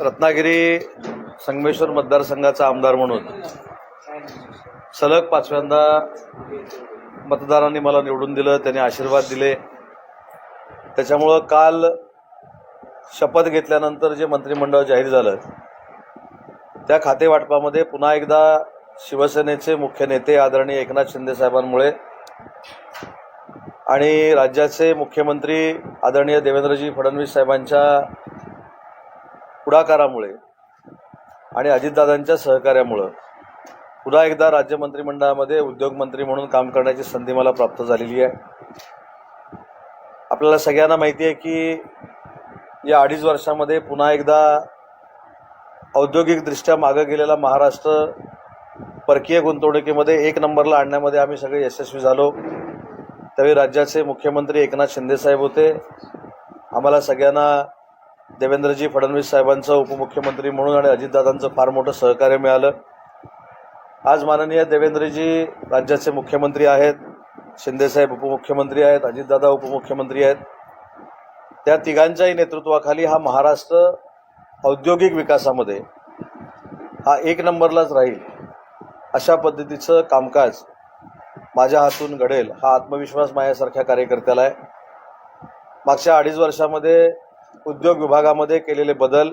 रत्नागिरी संगमेश्वर मतदारसंघाचा आमदार म्हणून सलग पाचव्यांदा मतदारांनी मला निवडून दिलं त्यांनी आशीर्वाद दिले. त्याच्यामुळं काल शपथ घेतल्यानंतर जे मंत्रिमंडळ जाहीर झालं त्या खातेवाटपामध्ये पुन्हा एकदा शिवसेनेचे मुख्य नेते आदरणीय एकनाथ शिंदे साहेबांमुळे आणि राज्याचे मुख्यमंत्री आदरणीय देवेंद्रजी फडणवीस साहेबांच्या पुढाकारामुळे आणि अजितदादांच्या सहकार्यामुळं पुन्हा एकदा राज्य मंत्रिमंडळामध्ये उद्योगमंत्री म्हणून काम करण्याची संधी मला प्राप्त झालेली आहे. आपल्याला सगळ्यांना माहिती आहे की या अडीच वर्षामध्ये पुन्हा एकदा औद्योगिकदृष्ट्या मागं गेलेला महाराष्ट्र परकीय गुंतवणुकीमध्ये एक नंबरला आणण्यामध्ये आम्ही सगळे यशस्वी झालो. त्यावेळी राज्याचे मुख्यमंत्री एकनाथ शिंदेसाहेब होते. आम्हाला सगळ्यांना देवेंद्रजी फडणवीस साहेबांचं उपमुख्यमंत्री म्हणून आणि अजितदादांचं फार मोठं सहकार्य मिळालं. आज माननीय देवेंद्रजी राज्याचे मुख्यमंत्री आहेत शिंदेसाहेब उपमुख्यमंत्री आहेत अजितदादा उपमुख्यमंत्री आहेत. त्या तिघांच्याही नेतृत्वाखाली हा महाराष्ट्र औद्योगिक विकासामध्ये हा एक नंबरलाच राहील अशा पद्धतीचं कामकाज माझ्या हातून घडेल हा आत्मविश्वास माझ्यासारख्या कार्यकर्त्याला आहे. मागच्या अडीच वर्षामध्ये उद्योग विभागामध्ये केलेले बदल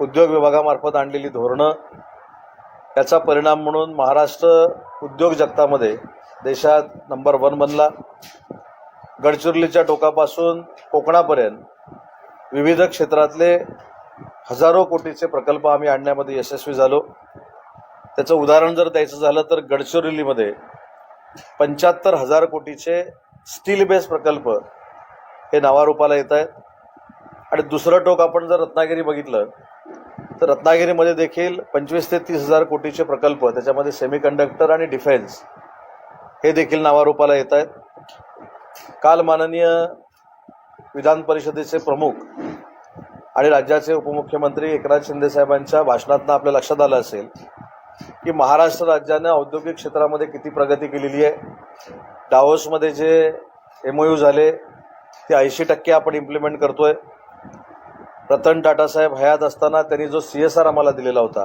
उद्योग विभागामार्फत आणलेली धोरणं याचा परिणाम म्हणून महाराष्ट्र उद्योग जगतामध्ये देशात नंबर वन बनला. गडचिरोलीच्या टोकापासून कोकणापर्यंत विविध क्षेत्रातले हजारो कोटीचे प्रकल्प आम्ही आणण्यामध्ये यशस्वी झालो. त्याचं उदाहरण जर द्यायचं झालं तर गडचिरोलीमध्ये पंच्याहत्तर हजार कोटीचे स्टील बेस प्रकल्प हे नावारूपाला येत आहेत. आणि दुसरं टोक आपण जर रत्नागिरी बघितलं तर रत्नागिरीमध्ये देखील पंचवीस ते तीस हजार कोटीचे प्रकल्प त्याच्यामध्ये सेमीकंडक्टर आणि डिफेन्स हे देखील नावारूपाला येत आहेत. काल माननीय विधान परिषदेचे प्रमुख आणि राज्याचे उपमुख्यमंत्री एकनाथ शिंदे साहेबांच्या भाषणातनं आपल्या लक्षात आलं असेल की महाराष्ट्र राज्यानं औद्योगिक क्षेत्रामध्ये किती प्रगती केलेली आहे. डावोसमध्ये जे एमओयू झाले ते ऐंशी टक्के आपण इम्प्लिमेंट करतो आहे रतन टाटासाहेब हयात असताना त्यांनी जो सी एस आर आम्हाला दिलेला होता.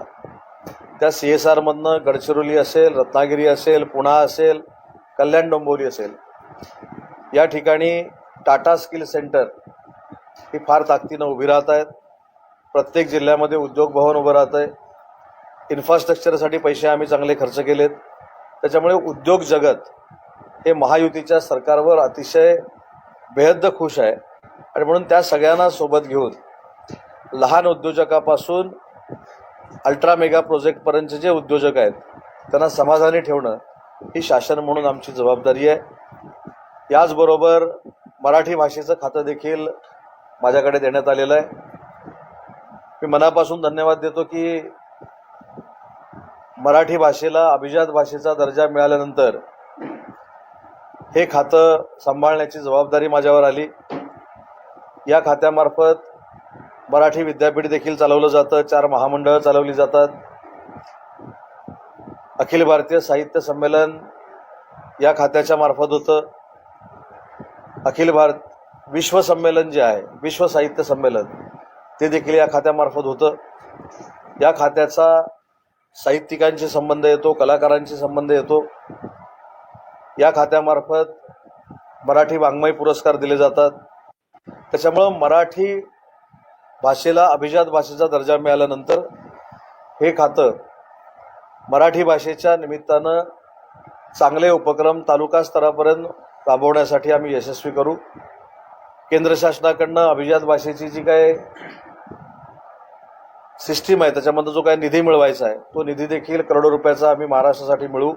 त्या सी एस आरमधनं गडचिरोली असेल रत्नागिरी असेल पुणा असेल कल्याण डोंबोली असेल. या ठिकाणी टाटा स्किल सेंटर ही फार ताकदीनं उभी राहत आहेत. प्रत्येक जिल्ह्यामध्ये उद्योग भवन उभं राहतं आहे. इन्फ्रास्ट्रक्चरसाठी पैसे आम्ही चांगले खर्च केलेत. त्याच्यामुळे उद्योग जगत हे महायुतीच्या सरकारवर अतिशय बेहद्द खुश आहे. आणि म्हणून त्या सगळ्यांना सोबत घेऊन लहान उद्योजकापासून अल्ट्रा मेगा प्रोजेक्टपर्यंतचे जे उद्योजक आहेत त्यांना समाधानी ठेवणं ही शासन म्हणून आमची जबाबदारी आहे. याचबरोबर मराठी भाषेचं खातं देखील माझ्याकडे देण्यात आलेलं आहे. मी मनापासून धन्यवाद देतो की मराठी भाषेला अभिजात भाषेचा दर्जा मिळाल्यानंतर हे खातं सांभाळण्याची जबाबदारी माझ्यावर आली. या खात्यामार्फत मराठी विद्यापीठ देखील चालवलं जातं. चार महामंडळं चालवली जातात. अखिल भारतीय साहित्य संमेलन या खात्याच्या मार्फत होतं. अखिल भारत विश्व संमेलन जे आहे विश्व साहित्य संमेलन ते देखील या खात्यामार्फत होतं. या खात्याचा साहित्यिकांशी संबंध येतो कलाकारांशी संबंध येतो. या खात्यामार्फत मराठी वाङ्मय पुरस्कार दिले जातात. त्याच्यामुळं मराठी भाषेला अभिजात भाषेचा दर्जा मिळाल्यानंतर हे खातं मराठी भाषेच्या निमित्तानं चांगले उपक्रम तालुका स्तरापर्यंत राबवण्यासाठी आम्ही यशस्वी करू. केंद्र शासनाकडनं अभिजात भाषेची जी काय सिस्टीम आहे त्याच्यामधनं जो काय निधी मिळवायचा आहे तो निधी देखील करोडो रुपयाचा आम्ही महाराष्ट्रासाठी मिळवू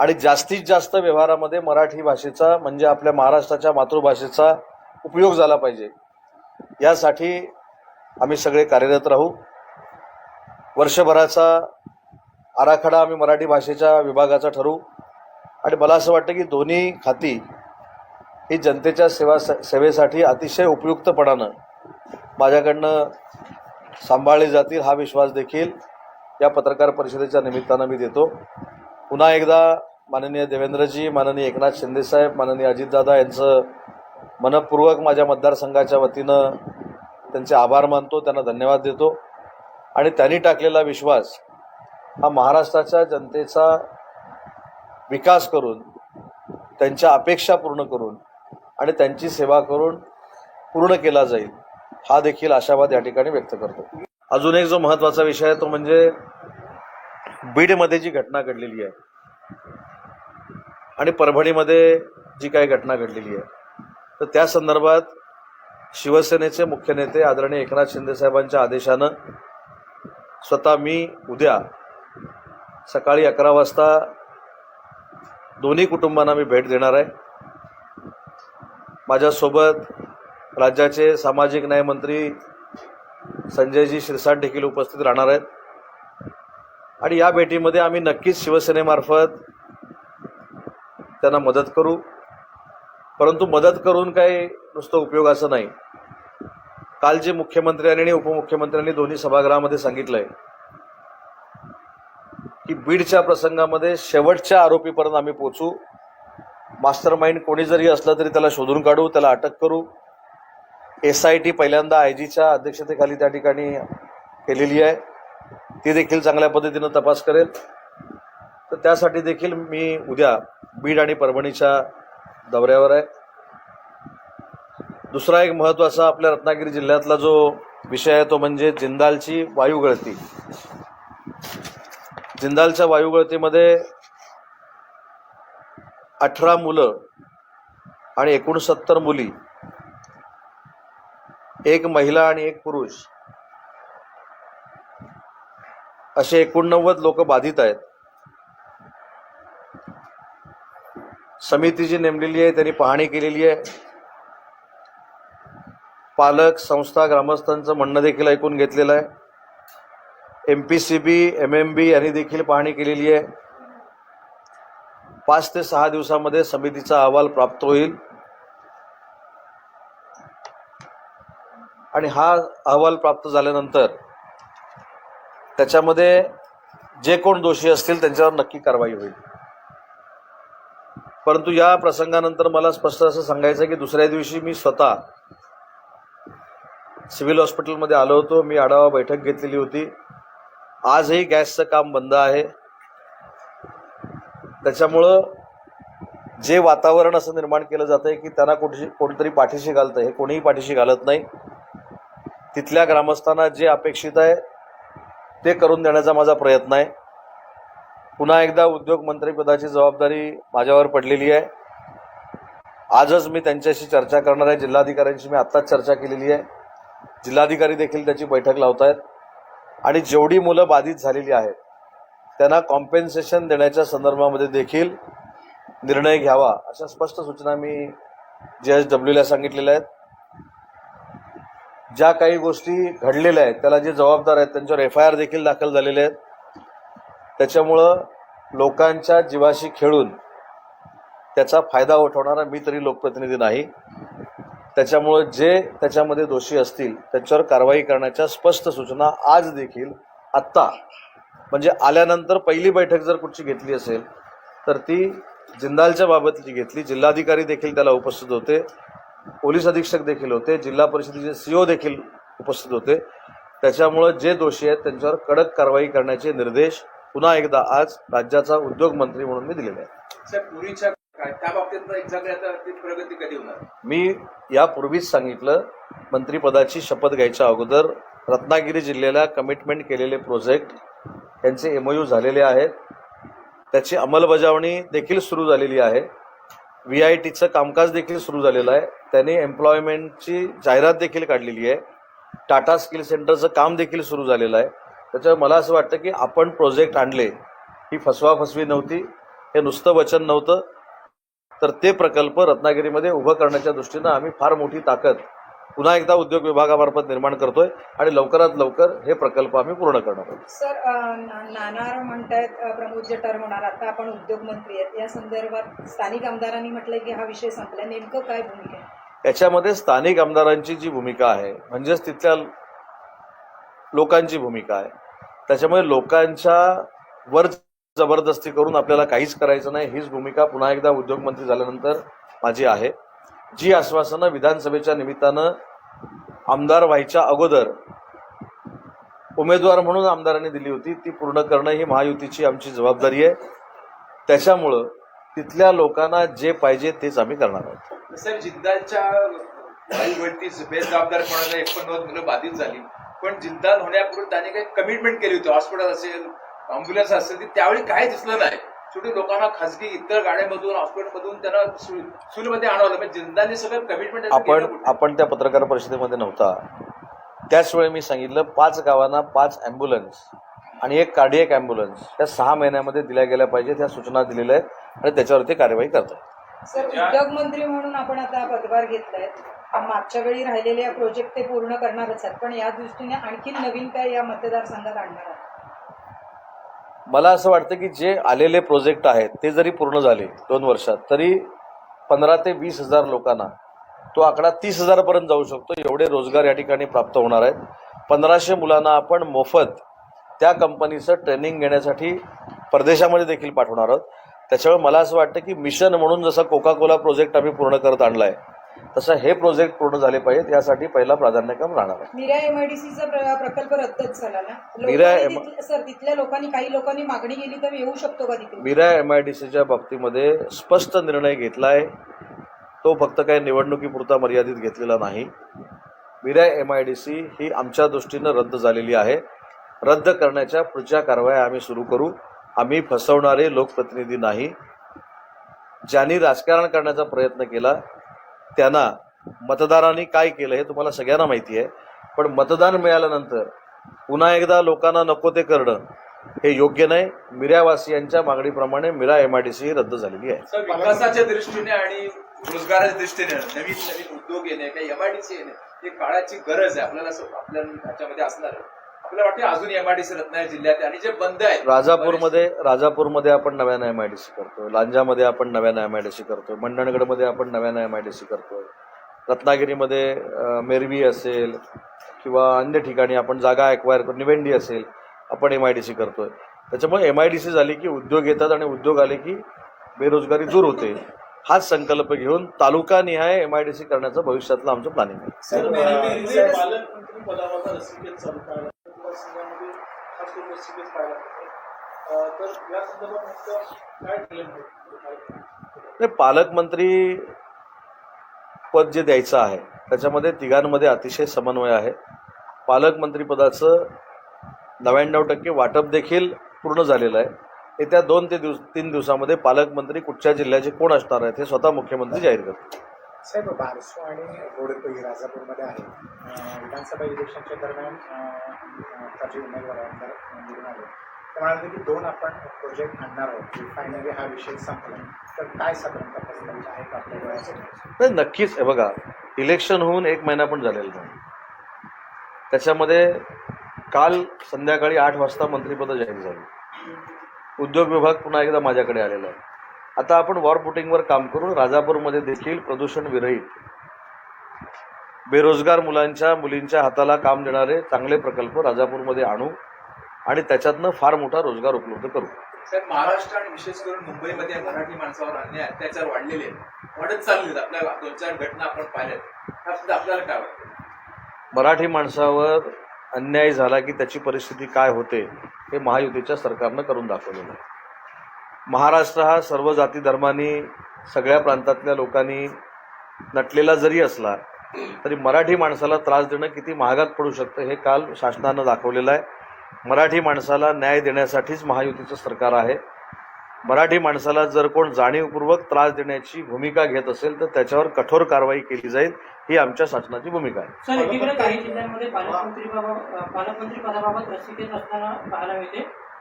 आणि जास्तीत जास्त व्यवहारामध्ये मराठी भाषेचा म्हणजे आपल्या महाराष्ट्राच्या मातृभाषेचा उपयोग झाला पाहिजे. यासाठी आम्ही सगळे कार्यरत राहू. वर्षभराचा आराखडा आम्ही मराठी भाषेच्या विभागाचा ठरवू. आणि मला असं वाटतं की दोन्ही खाती ही जनतेच्या सेवा सेवेसाठी अतिशय उपयुक्तपणानं माझ्याकडनं सांभाळले जातील हा विश्वास देखील या पत्रकार परिषदेच्या निमित्तानं मी देतो. पुन्हा एकदा माननीय देवेंद्रजी माननीय एकनाथ शिंदेसाहेब माननीय अजितदादा यांचं मनपूर्वक माझ्या मतदारसंघाच्या वतीनं त्यांचे आभार मानतो त्यांना धन्यवाद देतो. आणि त्यांनी टाकलेला विश्वास हा महाराष्ट्राच्या जनतेचा विकास करून त्यांच्या अपेक्षा पूर्ण करून आणि त्यांची सेवा करून पूर्ण केला जाईल हा देखील आशावाद या ठिकाणी व्यक्त करतो. अजून एक जो महत्त्वाचा विषय आहे तो म्हणजे बीडमध्ये जी घटना घडलेली आहे आणि परभणीमध्ये जी काही घटना घडलेली आहे तर त्या संदर्भात शिवसेनेचे मुख्य नेते आदरणीय एकनाथ शिंदे साहेबांच्या आदेशानं स्वतः मी उद्या सकाळी अकरा वाजता दोन्ही कुटुंबांना मी भेट देणार आहे. माझ्यासोबत राज्याचे सामाजिक न्यायमंत्री संजयजी शिरसाट देखील उपस्थित राहणार आहेत. आणि या भेटीमध्ये आम्ही नक्कीच शिवसेनेमार्फत त्यांना मदत करू. परंतु मदत करून काही नुसतं उपयोगाचं नाही. काल जे मुख्यमंत्र्यांनी आणि उपमुख्यमंत्र्यांनी दोन्ही सभागृहामध्ये सांगितलंय की बीडच्या प्रसंगामध्ये शेवटच्या आरोपीपर्यंत आम्ही पोचू मास्टर माइंड कोणी जरी असलं तरी त्याला शोधून काढू त्याला अटक करू. एस आय टी पहिल्यांदा आय जीच्या अध्यक्षतेखाली त्या ठिकाणी केलेली आहे. ती देखील चांगल्या पद्धतीनं तपास करेल. तर त्यासाठी देखील मी उद्या बीड आणि परभणीच्या दौऱ्यावर आहे. दुसरा एक महत्त्वाचा आपल्या रत्नागिरी जिल्ह्यातला जो विषय आहे तो म्हणजे जिंदालची वायुगळती जिंदालच्या वायुगळतीमध्ये अठरा मुलं आणि एकोणसत्तर मुली एक महिला आणि एक पुरुष असे एकोणनव्वद लोक बाधित आहेत. समिती जी नेमलेली आहे त्यांनी पाहणी केलेली आहे. पालक संस्था ग्रामस्थांचं म्हणणं देखील ऐकून घेतलेलं आहे. M P C B M M B यांनी देखील पाहणी केलेली आहे. पाच ते सहा दिवसामध्ये समितीचा अहवाल प्राप्त होईल. आणि हा अहवाल प्राप्त झाल्यानंतर त्याच्यामध्ये जे कोण दोषी असतील त्यांच्यावर नक्की कारवाई होईल. परंतु या प्रसंगानंतर मला स्पष्ट असं सांगायचं आहे की दुसऱ्या दिवशी मी स्वतः सिव्हिल हॉस्पिटलमध्ये आलो होतो. मी आढावा बैठक घेतलेली होती. आजही गॅसचं काम बंद आहे. त्याच्यामुळं जे वातावरण असं निर्माण केलं जातं आहे की त्यांना कुठे कोणीतरी पाठीशी घालतं हे कोणीही पाठीशी घालत नाही. तिथल्या ग्रामस्थांना जे अपेक्षित आहे ते करून देण्याचा माझा प्रयत्न आहे. पुन्हा एकदा उद्योगमंत्रीपदाची जबाबदारी माझ्यावर पडलेली आहे. आजच मी त्यांच्याशी चर्चा करणार आहे. जिल्हाधिकाऱ्यांशी मी आत्ताच चर्चा केलेली आहे. जिल्हाधिकारी देखील त्याची बैठक लावत आहेत आणि जेवढी मुलं बाधित झालेली आहेत त्यांना कॉम्पेन्सेशन देण्याच्या संदर्भामध्ये देखील निर्णय घ्यावा अशा स्पष्ट सूचना मी जे एस डब्ल्यूला सांगितलेल्या आहेत. ज्या काही गोष्टी घडलेल्या आहेत त्याला जे जबाबदार आहेत त्यांच्यावर एफ आय आर देखील दाखल झालेले आहेत. त्याच्यामुळं लोकांच्या जीवाशी खेळून त्याचा फायदा उठवणारा मी तरी लोकप्रतिनिधी नाही. त्याच्यामुळं जे त्याच्यामध्ये दोषी असतील त्यांच्यावर कारवाई करण्याच्या स्पष्ट सूचना आज देखील आत्ता म्हणजे आल्यानंतर पहिली बैठक जर कुठची घेतली असेल तर ती जिंदालच्या बाबतची घेतली. जिल्हाधिकारी देखील त्याला उपस्थित होते. पोलीस अधीक्षक देखील होते. जिल्हा परिषदेचे सीओ देखील उपस्थित होते. त्याच्यामुळं जे दोषी आहेत त्यांच्यावर कडक कारवाई करण्याचे निर्देश पुन्हा एकदा आज राज्याचा उद्योग मंत्री म्हणून मी दिलेले होणार? मी यापूर्वीच सांगितलं मंत्रिपदाची शपथ घ्यायच्या अगोदर रत्नागिरी जिल्ह्याला कमिटमेंट केलेले प्रोजेक्ट यांचे एमओयू झालेले आहेत. त्याची अंमलबजावणी देखील सुरू झालेली आहे. व्ही आय टीचं कामकाज देखील सुरू झालेलं आहे. त्यांनी एम्प्लॉयमेंटची जाहिरात देखील काढलेली आहे. टाटा स्किल सेंटरचं काम देखील सुरू झालेलं आहे. त्याच्यामुळे मला असं वाटतं की आपण प्रोजेक्ट आणले ही फसवाफसवी नव्हती हे नुसतं वचन नव्हतं तर ते प्रकल्प रत्नागिरीमध्ये उभं करण्याच्या दृष्टीनं आम्ही फार मोठी ताकद पुन्हा एकदा उद्योग विभागामार्फत निर्माण करतोय आणि लवकरात लवकर हे प्रकल्प आम्ही पूर्ण करणार आहोत. सर नाणार म्हणतायत प्रमोद जठार होणार. आता आपण उद्योग मंत्री आहेत. या संदर्भात स्थानिक आमदारांनी म्हटलंय की हा विषय संपला नेमकं काय भूमिका आहे? याच्यामध्ये स्थानिक आमदारांची जी भूमिका आहे म्हणजेच तिथल्या लोकांची भूमिका आहे. त्याच्यामुळे लोकांच्या वर जबरदस्ती करून आपल्याला काहीच करायचं नाही. हीच भूमिका पुन्हा एकदा उद्योगमंत्री झाल्यानंतर माझी आहे. जी आश्वासनं विधानसभेच्या निमित्तानं आमदार व्हायच्या अगोदर उमेदवार म्हणून आमदारांनी दिली होती ती पूर्ण करणं ही महायुतीची आमची जबाबदारी आहे. त्याच्यामुळं तिथल्या लोकांना जे पाहिजे तेच आम्ही करणार आहोत. सर जिद्दाच्या बेजबाबदारपणाने एकोणनव्वद मुलं बाधित झाली. पण जिंदाल होण्यापूर्वी त्यांनी काही कमिटमेंट केली होती. हॉस्पिटल असेल अँब्युलन्स असेल ती त्यावेळी काय दिसलं नाही. शेवटी लोकांना खासगी इतर गाड्यांमधून हॉस्पिटलमधून त्यांना सु- सुविधेमध्ये आणवलं म्हणजे जिंदालने सगळं कमिटमेंट आपण आपण त्या पत्रकार परिषदेमध्ये नव्हता. त्याच वेळी मी सांगितलं पाच गावांना पाच ॲम्ब्युलन्स आणि एक कार्डियक ॲम्ब्युलन्स या सहा महिन्यामध्ये दिल्या गेल्या पाहिजेत ह्या सूचना दिलेल्या आहेत आणि त्याच्यावरती कार्यवाही करतात. सर उद्योग मंत्री म्हणून आपण आता पदभार घेतलाय. मागच्या वेळी राहिलेले प्रोजेक्ट ते पूर्ण करणारच आहेत. पण या दृष्टीने आणखी नवीन काय या मतदारसंघात आणणार मला असं वाटतं की जे आलेले प्रोजेक्ट आहेत ते जरी पूर्ण झाले दोन वर्षात तरी पंधरा ते वीस हजार लोकांना तो आकडा तीस हजारपर्यंत जाऊ शकतो. एवढे रोजगार या ठिकाणी प्राप्त होणार आहेत. पंधराशे मुलांना आपण मोफत त्या कंपनीचं ट्रेनिंग घेण्यासाठी परदेशामध्ये देखील पाठवणार आहोत. त्याच्यामुळे मला असं वाटतं की मिशन म्हणून जसं कोका कोला प्रोजेक्ट आम्ही पूर्ण करत आणलाय तसं हे प्रोजेक्ट पूर्ण झाले पाहिजेत यासाठी पहिला प्राधान्यक्रम राहणार आहे. मीरा एमआयडीसीचा प्रकल्प रद्दच झाला ना? मीरा सर तिथल्या लोकांनी काही लोकांनी मागणी केली तर येऊ शकतो का तिथे मीरा एम आय डी सीच्या बाबतीमध्ये स्पष्ट निर्णय घेतलाय. तो फक्त काही निवडणुकीपुरता मर्यादित घेतलेला नाही. Mira M I D C ही आमच्या दृष्टीनं रद्द झालेली आहे. रद्द करण्याच्या पुढच्या कारवाया आम्ही सुरू करू. आम्ही फसवणारे लोकप्रतिनिधी नाही. ज्यांनी राजकारण करण्याचा प्रयत्न केला त्यांना मतदारांनी काय केलं हे तुम्हाला सगळ्यांना माहिती आहे. पण मतदान मिळाल्यानंतर पुन्हा एकदा लोकांना नको ते करणं हे योग्य नाही. मिऱ्यावासियांच्या मागणीप्रमाणे Mira M I D C रद्द झालेली आहे. विकासाच्या दृष्टीने आणि रोजगाराच्या दृष्टीने नवीन नवीन उद्योग येणे काही एमआयडीसी येणे ही काळाची गरज आहे. आपल्याला असं आपल्या ह्याच्यामध्ये असणार आहे. आपल्याला वाटते अजून एमआयडीसी रत्नागिरी जिल्ह्यात आहे आणि जे बंद आहेत राजापूरमध्ये राजापूरमध्ये आपण नव्यानं एम आय डी सी करतोय. लांजामध्ये आपण नव्यानं एम आय डी सी करतोय. मंडणगडमध्ये आपण नव्यानं एम आय डी सी करतोय. रत्नागिरीमध्ये मेरवी असेल किंवा अन्य ठिकाणी आपण जागा एक्वायर करून निवेंडी असेल आपण एम आय डी सी करतोय. त्याच्यामुळे एम आय डी सी झाली की उद्योग येतात आणि उद्योग आले की बेरोजगारी दूर होते. हाच संकल्प घेऊन तालुकानिहाय एम आय डी सी करण्याचं भविष्यातलं आमचं प्लॅनिंग आहे. मतदारसंघामध्ये खास करून पाहायला मिळते. तर या संदर्भात नेमकं काय ठरलं नाही पालकमंत्री पद जे द्यायचं आहे त्याच्यामध्ये तिघांमध्ये अतिशय समन्वय आहे. पालकमंत्रीपदाचं नव्याण्णव टक्के वाटप देखील पूर्ण झालेलं आहे. येत्या दोन ते दिवस तीन दिवसामध्ये पालकमंत्री कुठच्या जिल्ह्याचे कोण असणार आहेत हे स्वतः मुख्यमंत्री जाहीर करतील. साहेब बारसो आणि रोडपई राजापूरमध्ये आहे. विधानसभा इलेक्शनच्या दरम्यान अं, उमेदवार आमदार निवडून आले. ते म्हणाले की दोन आपण प्रोजेक्ट आणणार आहोत. फायनली हा विषय संपला. तर काय साधारणतः पर्सेंटेज आहे का आपल्या नाही नक्कीच. आहे बघा इलेक्शन होऊन एक महिना पण झालेला नाही. त्याच्यामध्ये काल संध्याकाळी आठ वाजता मंत्रिपद जाहीर झाली. उद्योग विभाग पुन्हा एकदा माझ्याकडे आलेला आहे. आता आपण वॉर पुटिंगवर काम करून राजापूरमध्ये देखील प्रदूषण विरहित बेरोजगार मुलांच्या मुलींच्या हाताला काम देणारे चांगले प्रकल्प राजापूरमध्ये आणू आणि त्याच्यातनं फार मोठा रोजगार उपलब्ध करू. साहेब महाराष्ट्र आणि विशेष करून मुंबईमध्ये मराठी माणसावर अन्याय अत्याचार वाढलेले आहेत. वाढत चालले आपल्या दोन चार घटना आपण पाहिल्यात. आपल्याला काय वाटतं? मराठी माणसावर अन्याय झाला की त्याची परिस्थिती काय होते हे महायुतीच्या सरकारनं करून दाखवलेलं आहे. महाराष्ट्र हा सर्व जाती धर्मांनी सगळ्या प्रांतातल्या लोकांनी नटलेला जरी असला तरी मराठी माणसाला त्रास देणं किती महागात पडू शकतं हे काल शासनानं दाखवलेलं आहे. मराठी माणसाला न्याय देण्यासाठीच महायुतीचं सरकार आहे. मराठी माणसाला जर कोण जाणीवपूर्वक त्रास देण्याची भूमिका घेत असेल तर त्याच्यावर कठोर कारवाई केली जाईल ही आमच्या शासनाची भूमिका आहे.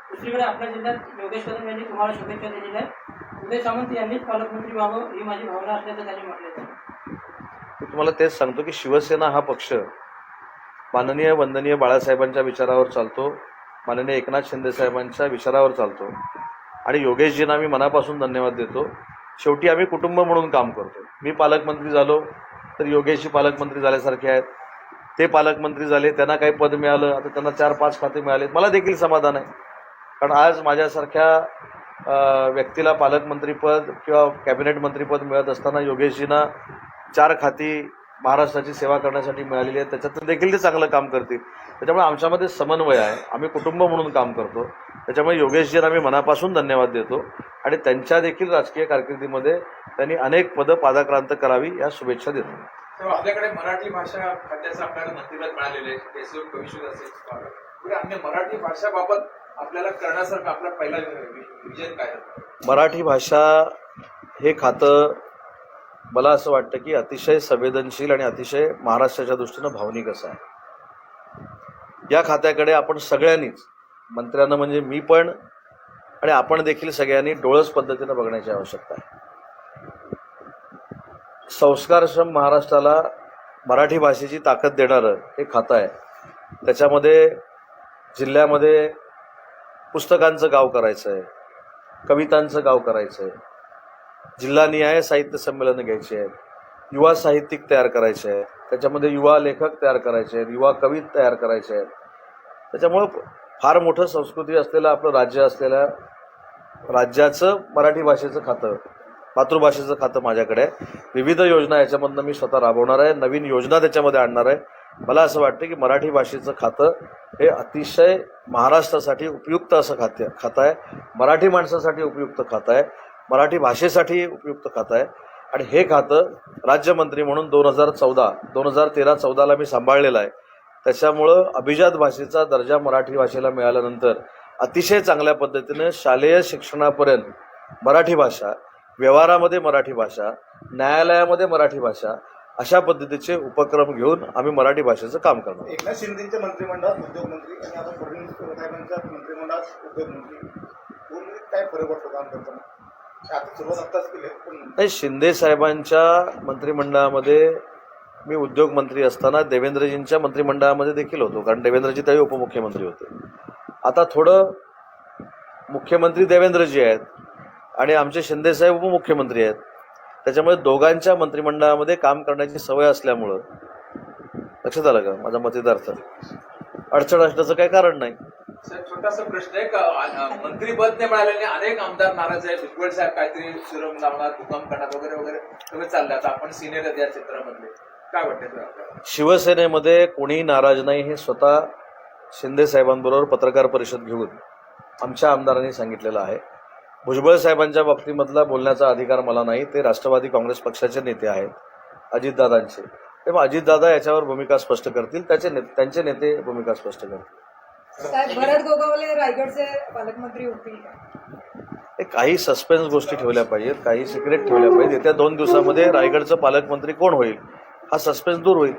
दुसरीकडे आपल्या जिल्ह्यात योगेश्वर यांनी तुम्हाला शुभेच्छा दिलेल्या आहेत. उदय सामंत यांनीच पालकमंत्री व्हावं ही माझी भावना असल्याचं त्यांनी म्हटलं तुम्हाला तेच सांगतो की शिवसेना हा पक्ष माननीय वंदनीय बाळासाहेबांच्या विचारावर चालतो माननीय एकनाथ शिंदे साहेबांच्या विचारावर चालतो. आणि योगेशजींना मी मनापासून धन्यवाद देतो. शेवटी आम्ही कुटुंब म्हणून काम करतो. मी पालकमंत्री झालो तर योगेशजी पालकमंत्री झाल्यासारखे आहेत. ते पालकमंत्री झाले त्यांना काही पद मिळालं आता त्यांना चार पाच खाते मिळाले मला देखील समाधान आहे. कारण आज माझ्यासारख्या व्यक्तीला पालकमंत्रीपद किंवा कॅबिनेट मंत्रीपद मिळत असताना योगेशजींना चार खाती महाराष्ट्राची सेवा करण्यासाठी मिळालेली आहे त्याच्यातून देखील ते चांगलं काम करतील. त्याच्यामुळे आमच्यामध्ये समन्वय आहे. आम्ही कुटुंब म्हणून काम करतो. त्याच्यामुळे योगेशजींना आम्ही मनापासून धन्यवाद देतो आणि त्यांच्या देखील राजकीय कारकिर्दीमध्ये त्यांनी अनेक पदं पादाक्रांत करावी या शुभेच्छा देतो. आपल्याकडे मराठी भाषा खात्याचं आपल्याला मंत्रिपद मिळालेलं आहे. मराठी भाषाबाबत आपल्याला करण्यासारखं आपला पहिला विजन काय मराठी भाषा हे खातं मला असं वाटतं की अतिशय संवेदनशील आणि अतिशय महाराष्ट्राच्या दृष्टीनं भावनिक असं आहे. या खात्याकडे आपण सगळ्यांनीच मंत्र्यांना म्हणजे मी पण आणि आपण देखील सगळ्यांनी डोळस पद्धतीनं बघण्याची आवश्यकता आहे. संस्कारक्षम महाराष्ट्राला मराठी भाषेची ताकद देणारं हे खातं आहे. त्याच्यामध्ये जिल्ह्यामध्ये पुस्तकांचं गाव करायचं आहे कवितांचं गाव करायचं आहे जिल्हानिहाय साहित्य संमेलनं घ्यायची आहेत युवा साहित्यिक तयार करायचे आहेत त्याच्यामध्ये युवा लेखक तयार करायचे आहेत युवा कवी तयार करायचे आहेत. त्याच्यामुळं फार मोठं संस्कृती असलेलं आपलं राज्य असलेल्या राज्याचं मराठी भाषेचं खातं मातृभाषेचं खातं माझ्याकडे आहे. विविध योजना याच्यामधनं मी स्वतः राबवणार आहे नवीन योजना त्याच्यामध्ये आणणार आहे. मला असं वाटतं की मराठी भाषेचं खातं हे अतिशय महाराष्ट्रासाठी उपयुक्त असं खाते खातं आहे. मराठी माणसासाठी उपयुक्त खातं आहे. मराठी भाषेसाठी उपयुक्त खातं आहे. आणि हे खातं राज्यमंत्री म्हणून दोन हजार चौदा दोन हजार तेरा चौदाला मी सांभाळलेलं आहे. त्याच्यामुळं अभिजात भाषेचा दर्जा मराठी भाषेला मिळाल्यानंतर अतिशय चांगल्या पद्धतीनं शालेय शिक्षणापर्यंत मराठी भाषा व्यवहारामध्ये मराठी भाषा न्यायालयामध्ये मराठी भाषा अशा पद्धतीचे उपक्रम घेऊन आम्ही मराठी भाषेचं काम करणार. एकनाथ शिंदेच्या मंत्रिमंडळात उद्योगमंत्री आणि आता फडणवीस साहेबांच्या मंत्रिमंडळात उद्योगमंत्री दोन्ही काय फरक काम करताना? आता सुरुवात आत्ताच केली आहे, पण नाही शिंदे साहेबांच्या मंत्रिमंडळामध्ये मी उद्योगमंत्री असताना देवेंद्रजींच्या मंत्रिमंडळामध्ये देखील होतो कारण देवेंद्रजी त्यावेळी उपमुख्यमंत्री होते. आता थोडं मुख्यमंत्री देवेंद्रजी आहेत आणि आमचे शिंदेसाहेब उपमुख्यमंत्री आहेत. त्याच्यामुळे दोघांच्या मंत्रिमंडळामध्ये काम करण्याची सवय असल्यामुळं. लक्षात आलं का? माझा मतदार्थ. अडचण असण्याचं काही कारण नाही. सर छोटासा प्रश्न आहे. मंत्रीपद नाही मिळाल्याने अनेक आमदार नाराज आहेत. भुजबळ साहेब काहीतरी सुरम लावणार भूकंप करणार वगैरे वगैरे सगळं चाललं आता आपण सिनियर या क्षेत्रामधले. काय वाटतं शिवसेनेमध्ये कोणीही नाराज नाही हे स्वतः शिंदे साहेबांबरोबर पत्रकार परिषद घेऊन आमच्या आमदारांनी सांगितलेलं आहे. भुजबळ साहेबांच्या बाबतीमधला बोलण्याचा अधिकार मला नाही. ते राष्ट्रवादी काँग्रेस पक्षाचे नेते आहेत अजितदादांचे. तेव्हा अजितदादा याच्यावर भूमिका स्पष्ट करतील त्याचे ने त्यांचे नेते भूमिका स्पष्ट करतील. भरत गोगावले रायगडचे पालकमंत्री होतील हे काही सस्पेन्स गोष्टी ठेवल्या पाहिजेत काही सिक्रेट ठेवल्या पाहिजेत. येत्या दोन दिवसामध्ये रायगडचं पालकमंत्री कोण होईल? हा सस्पेन्स दूर होईल.